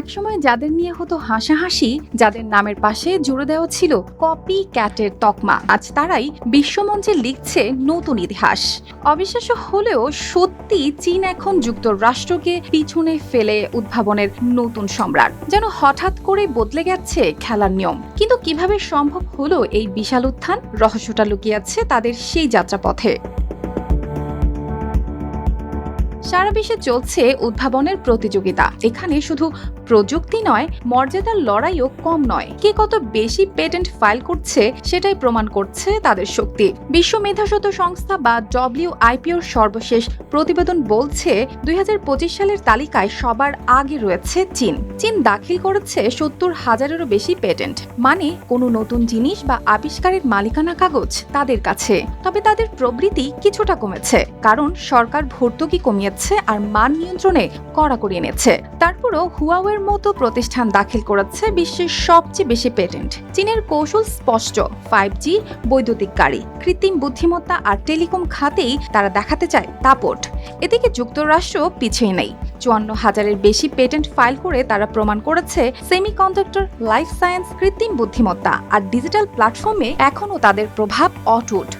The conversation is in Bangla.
একসময় যাদের নিয়ে হতো হাসাহাসি, যাদের নামের পাশে জুড়ে দেওয়া ছিল কপি ক্যাটের তকমা, আজ তারাই বিশ্বমঞ্চে লিখছে নতুন ইতিহাস। অবিশ্বাস্য হলেও সত্যি চীন এখন যুক্তরাষ্ট্রকে পিছনে ফেলে উদ্ভাবনের নতুন সম্রাট, যেন হঠাৎ করে বদলে গেছে খেলার নিয়ম। কিন্তু কীভাবে সম্ভব হলো এই বিশাল উত্থান? রহস্যটা লুকিয়ে তাদের সেই যাত্রাপথে। সারা বিশ্বে চলছে উদ্ভাবনের প্রতিযোগিতা। এখানে শুধু প্রযুক্তি নয়, মর্যাদার লড়াইও কম নয়। কে কত বেশি পেটেন্ট ফাইল করছে সেটাই প্রমাণ করছে তাদের শক্তি। বিশ্ব মেধাস্বত সংস্থা বা ডব্লিউ আইপিওর সর্বশেষ প্রতিবেদন বলছে, দুই হাজার পঁচিশ সালের তালিকায় সবার আগে রয়েছে চীন। চীন দাখিল করেছে সত্তর হাজারেরও বেশি পেটেন্ট। মানে কোনো নতুন জিনিস বা আবিষ্কারের মালিকানা কাগজ তাদের কাছে। তবে তাদের প্রবৃত্তি কিছুটা কমেছে। কারণ সরকার ভর্তুকি কমিয়েছে আর মান নিয়ন্ত্রণে কড়াকড়ি এনেছে। তারপরও হুয়াওয়ের মতো প্রতিষ্ঠান দাখিল করেছে বিশ্বের সবচেয়ে বেশি পেটেন্ট। চীনের কৌশল স্পষ্ট ফাইভ জি বৈদ্যুতিক গাড়ি, কৃত্রিম বুদ্ধিমত্তা আর টেলিকম খাতেই তারা দেখাতে চায় দাপট। এদিকে যুক্তরাষ্ট্র পিছিয়ে নেই। চুয়ান্ন হাজারের বেশি পেটেন্ট ফাইল করে তারা প্রমাণ করেছে সেমিকন্ডাক্টর, লাইফ সায়েন্স, কৃত্রিম বুদ্ধিমত্তা আর ডিজিটাল প্ল্যাটফর্মে এখনও তাদের প্রভাব অটুট।